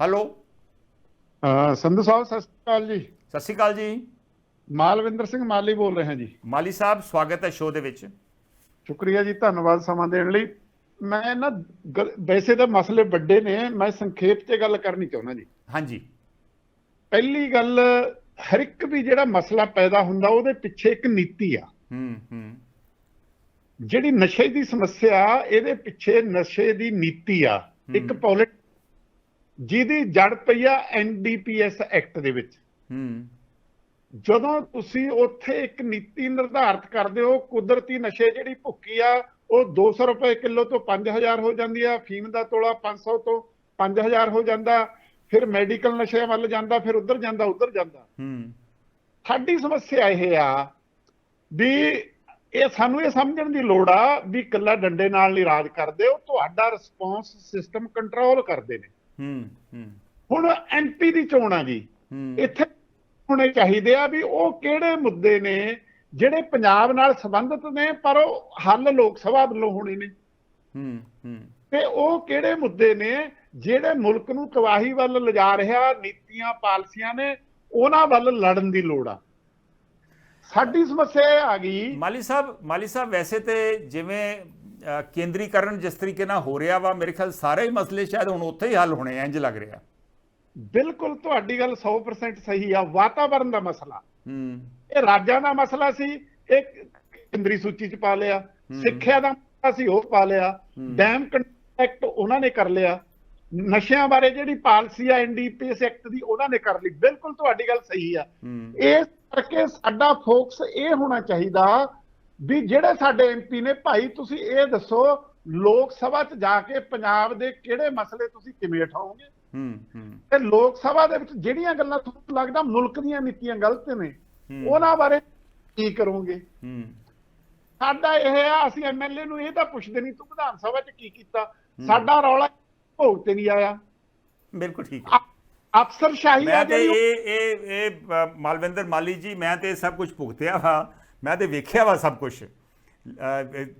Hello. Sandhu ਸਾਹਿਬ ਸਤਿ ਸ਼੍ਰੀ ਅਕਾਲ ਜੀ। ਸਤਿ ਸ਼੍ਰੀ ਅਕਾਲ ਜੀ। ਮਾਲਵਿੰਦਰ ਸਿੰਘ ਮਾਲੀ ਬੋਲ ਰਹੇ ਹਾਂ ਜੀ। ਮਾਲੀ ਸਾਹਿਬ ਸਵਾਗਤ ਹੈ ਸ਼ੋਅ ਦੇ ਵਿੱਚ। ਸ਼ੁਕਰੀਆ ਜੀ ਧੰਨਵਾਦ ਸਮਾਂ ਦੇਣ ਲਈ। ਮੈਂ ਨਾ ਵੈਸੇ ਤਾਂ ਮਸਲੇ ਵੱਡੇ ਨੇ ਮੈਂ ਸੰਖੇਪ 'ਚ ਗੱਲ ਕਰਨੀ ਚਾਹੁੰਦਾ ਜੀ। ਹਾਂਜੀ। ਪਹਿਲੀ ਗੱਲ ਹਰ ਇੱਕ ਵੀ ਜਿਹੜਾ ਮਸਲਾ ਪੈਦਾ ਹੁੰਦਾ ਉਹਦੇ ਪਿੱਛੇ ਇੱਕ ਨੀਤੀ ਆ। ਹੂੰ ਹੂੰ। ਜਿਹੜੀ ਨਸ਼ੇ ਦੀ ਸਮੱਸਿਆ ਇਹਦੇ ਪਿੱਛੇ ਨਸ਼ੇ ਦੀ ਨੀਤੀ ਆ। ਇੱਕ। ਪੋਲਿਟ ਜਿਹਦੀ ਜੜ ਪਈ ਆ ਐਨਡੀਪੀਐਸ ਐਕਟ ਦੇ ਵਿੱਚ। ਹੂੰ। ਜਦੋਂ ਤੁਸੀਂ ਉੱਥੇ ਇੱਕ ਨੀਤੀ ਨਿਰਧਾਰਤ ਕਰਦੇ ਹੋ ਕੁਦਰਤੀ ਨਸ਼ੇ ਜਿਹੜੀ ਭੁੱਕੀ ਆ ਉਹ 200 ਰੁਪਏ ਕਿਲੋ ਤੋਂ 5000 ਹੋ ਜਾਂਦੀ ਆ ਫੀਮ ਦਾ ਤੋਲਾ 500 ਤੋਂ 5000 ਹੋ ਜਾਂਦਾ ਫਿਰ ਮੈਡੀਕਲ ਨਸ਼ੇ ਵੱਲ ਜਾਂਦਾ ਫਿਰ ਉੱਧਰ ਜਾਂਦਾ ਉੱਧਰ ਜਾਂਦਾ। ਹੂੰ। ਸਾਡੀ ਸਮੱਸਿਆ ਇਹ ਆ ਵੀ ਇਹ ਸਾਨੂੰ ਇਹ ਸਮਝਣ ਦੀ ਲੋੜ ਆ ਵੀ ਇਕੱਲਾ ਡੰਡੇ ਨਾਲ ਨਹੀਂ ਰਾਜ ਕਰਦੇ ਉਹ ਤੁਹਾਡਾ ਰਿਸਪੌਂਸ ਸਿਸਟਮ ਕੰਟਰੋਲ ਕਰਦੇ ਨੇ। ਹੂੰ ਹੂੰ। ਹੁਣ ਐਮਪੀ ਦੀ ਚੋਣ ਆ ਜੀ। ਇੱਥੇ ਹੋਣੇ ਚਾਹੀਦੇ ਆ ਵੀ ਉਹ ਕਿਹੜੇ ਮੁੱਦੇ ਨੇ ਜਿਹੜੇ ਪੰਜਾਬ ਨਾਲ ਸੰਬੰਧਿਤ ਨੇ ਪਰ ਉਹ ਹੱਲ ਲੋਕ ਸਭਾ ਵੱਲੋਂ ਹੋਣੇ ਨੇ। ਹੂੰ ਹੂੰ। ਤੇ ਉਹ ਕਿਹੜੇ ਮੁੱਦੇ ਨੇ ਜਿਹੜੇ ਮੁਲਕ ਨੂੰ ਤਬਾਹੀ ਵੱਲ ਲਿਜਾ ਰਿਹਾ ਨੀਤੀਆਂ ਪਾਲਿਸੀਆਂ ਨੇ ਉਹਨਾਂ ਵੱਲ ਲੜਨ ਦੀ ਲੋੜ ਆ। ਸਾਡੀ ਸਮੱਸਿਆ ਆ ਗਈ। ਮਾਲੀ ਸਾਹਿਬ ਮਾਲੀ ਸਾਹਿਬ ਵੈਸੇ ਤੇ ਜਿਵੇਂ ਕੇਂਦਰੀਕਰਨ ਜਿਸ ਤਰੀਕੇ ਨਾਲ ਹੋ ਰਿਹਾ ਵਾ ਮੇਰੇ ਖਿਆਲ ਸਾਰੇ ਹੀ ਮਸਲੇ ਸ਼ਾਇਦ ਹੁਣ ਉੱਥੇ ਹੀ ਹੱਲ ਹੋਣੇ ਆ ਇੰਜ ਲੱਗ ਰਿਹਾ। ਬਿਲਕੁਲ ਤੁਹਾਡੀ ਗੱਲ 100% ਸਹੀ ਆ। ਵਾਤਾਵਰਣ ਦਾ ਮਸਲਾ। ਹੂੰ। ਇਹ ਰਾਜਾਂ ਦਾ ਮਸਲਾ ਸੀ ਇਹ ਕੇਂਦਰੀ ਸੂਚੀ ਚ ਪਾ ਲਿਆ ਸਿੱਖਿਆ ਦਾ ਮਸਲਾ ਸੀ ਉਹ ਪਾ ਲਿਆ। ਡੈਮ ਕੰਟੈਕਟ ਉਹਨਾਂ ਨੇ ਕਰ ਲਿਆ। ਨਸ਼ਿਆਂ ਬਾਰੇ ਜਿਹੜੀ ਪਾਲਿਸੀ ਆ ਐਨਡੀਪੀਐਸ ਐਕਟ ਦੀ ਉਹਨਾਂ ਨੇ ਕਰ ਲਈ। ਬਿਲਕੁਲ ਤੁਹਾਡੀ ਗੱਲ ਸਹੀ ਆ। ਇਸ ਕਰਕੇ ਸਾਡਾ ਫੋਕਸ ਇਹ ਹੋਣਾ ਚਾਹੀਦਾ ਵੀ ਜਿਹੜੇ ਸਾਡੇ ਐਮਪੀ ਨੇ ਭਾਈ ਤੁਸੀਂ ਇਹ ਦੱਸੋ ਲੋਕ ਸਭਾ 'ਚ ਜਾ ਕੇ ਪੰਜਾਬ ਦੇ ਕਿਹੜੇ ਮਸਲੇ ਤੁਸੀਂ ਕਿਵੇਂ ਉਠਾਓਗੇ? ਹੂੰ ਹੂੰ। ਤੇ ਲੋਕ ਸਭਾ ਦੇ ਵਿੱਚ ਜਿਹੜੀਆਂ ਗੱਲਾਂ ਤੁਹਾਨੂੰ ਲੱਗਦਾ ਮੁਲਕ ਦੀਆਂ ਨੀਤੀਆਂ ਗਲਤ ਨੇ ਹੂੰ। ਉਹਨਾਂ ਬਾਰੇ ਕੀ ਕਰੋਗੇ? ਹੂੰ। ਸਾਡਾ ਇਹ ਆ ਅਸੀਂ ਐਮਐਲਏ ਨੂੰ ਇਹ ਤਾਂ ਪੁੱਛਦੇ ਨਹੀਂ ਤੂੰ ਵਿਧਾਨ ਸਭਾ 'ਚ ਕੀ ਕੀਤਾ? ਸਾਡਾ ਰੌਲਾ ਭੋਗ ਤੇ ਨਹੀਂ ਆਇਆ। ਬਿਲਕੁਲ ਠੀਕ। ਹੈ ਅ- ਅਫਸਰਸ਼ਾਹੀ ਆ ਜਿਹੜੀ ਇਹ ਇਹ ਇਹ ਮਾਲਵਿੰਦਰ ਮਾਲੀ ਜੀ ਮੈਂ ਤੇ ਸਭ ਕੁਝ ਭੁਗਤਿਆ ਵਾ। ਮੈਂ ਤੇ ਵੇਖਿਆ ਵਾ ਸਭ ਕੁਝ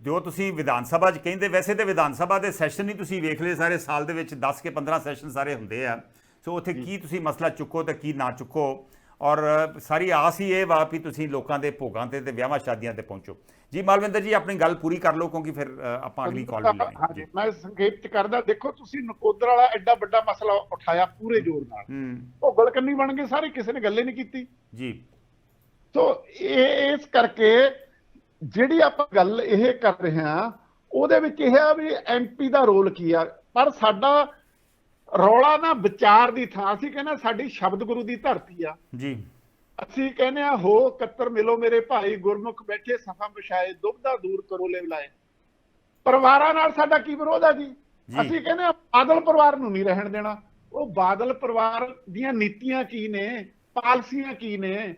ਜੋ ਤੁਸੀਂ ਵਿਧਾਨ ਸਭਾ 'ਚ ਕਹਿੰਦੇ ਵੈਸੇ ਤੇ ਵਿਧਾਨ ਸਭਾ ਦੇ ਸੈਸ਼ਨ ਹੀ ਤੁਸੀਂ ਵੇਖ ਲਏ ਸਾਰੇ ਸਾਲ ਦੇ ਵਿੱਚ 10 ਕੇ 15 ਸੈਸ਼ਨ ਸਾਰੇ ਹੁੰਦੇ ਆ। ਸੋ ਉੱਥੇ ਕੀ ਤੁਸੀਂ ਮਸਲਾ ਚੁੱਕੋ ਤੇ ਕੀ ਨਾ ਚੁੱਕੋ। ਔਰ ਸਾਰੀ ਆਸ ਹੀ ਇਹ ਵਾ ਵੀ ਤੁਸੀਂ ਲੋਕਾਂ ਦੇ ਭੋਗਾਂ ਤੇ ਤੇ ਵਿਆਹਾਂ ਸ਼ਾਦੀਆਂ ਤੇ ਪਹੁੰਚੋ। ਜੀ ਮਾਲਵਿੰਦਰ ਜੀ ਆਪਣੀ ਗੱਲ ਪੂਰੀ ਕਰ ਲਓ ਕਿਉਂਕਿ ਫਿਰ ਆਪਾਂ ਅਗਲੀ ਕਾਲ ਵੀ ਲੈਣੀ ਜੀ। ਮੈਂ ਸੰਖੇਪ ਚ ਕਰਦਾ ਦੇਖੋ ਤੁਸੀਂ ਨਕੋਦਰ ਵਾਲਾ ਐਡਾ ਵੱਡਾ ਮਸਲਾ ਉਠਾਇਆ ਪੂਰੇ ਜ਼ੋਰ ਨਾਲ। ਉਹ ਗਲਕੰਨੀ ਬਣ ਗਏ ਸਾਰੇ ਕਿਸੇ ਨੇ ਗੱਲੇ ਨਹੀਂ ਕੀਤੀ। ਜੀ। ਸੋ ਇਹ ਇਸ ਕਰਕੇ ਜਿਹੜੀ ਆਪਾਂ ਗੱਲ ਇਹ ਕਰ ਰਹੇ ਹਾਂ ਉਹਦੇ ਵਿੱਚ ਇਹ ਆ ਵੀ ਐਮਪੀ ਦਾ ਰੋਲ ਕੀ ਆ। ਪਰ ਸਾਡਾ ਰੌਲਾ ਨਾ ਵਿਚਾਰ ਦੀ ਥਾਂ ਅਸੀਂ ਕਹਿੰਦੇ ਸਾਡੀ ਸ਼ਬਦ ਗੁਰੂ ਦੀ ਧਰਤੀ ਆ। ਜੀ। ਅਸੀਂ ਕਹਿੰਦੇ ਆ ਹੋ ਕੱਤਰ ਮਿਲੋ ਮੇਰੇ ਭਾਈ ਗੁਰਮੁਖ ਬੈਠੇ ਸਫਾ ਵਿਛਾਏ ਦੁਬਦਾ ਦੂਰ ਕਰੋ ਲੈ ਬੁਲਾਏ ਪਰਿਵਾਰਾਂ ਨਾਲ ਸਾਡਾ ਕੀ ਵਿਰੋਧ ਆ ਜੀ? ਜੀ। ਅਸੀਂ ਕਹਿੰਦੇ ਆ ਬਾਦਲ ਪਰਿਵਾਰ ਨੂੰ ਨਹੀਂ ਰਹਿਣ ਦੇਣਾ। ਉਹ ਬਾਦਲ ਪਰਿਵਾਰ ਦੀਆਂ ਨੀਤੀਆਂ ਕੀ ਨੇ ਪਾਲਿਸੀਆਂ ਕੀ ਨੇ?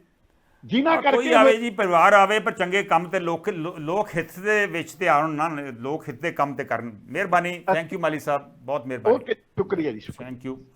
ਜਿਨ੍ਹਾਂ ਕੋਈ ਕਰਕੇ ਆਵੇ ਜੀ ਪਰਿਵਾਰ ਆਵੇ ਪਰ ਚੰਗੇ ਕੰਮ ਤੇ ਲੋਕ ਲੋਕ ਹਿੱਤ ਦੇ ਵਿੱਚ ਤੇ ਆਉਣ ਨਾ ਲੋਕ ਹਿੱਤ ਦੇ ਕੰਮ ਤੇ ਕਰਨ। ਮਿਹਰਬਾਨੀ। ਥੈਂਕ ਯੂ ਮਾਲੀ ਸਾਹਿਬ। ਬਹੁਤ ਮਿਹਰਬਾਨੀ। ਓਕੇ ਸ਼ੁਕਰੀਆ ਜੀ ਸ਼ੁਕਰੀਆ। Thank you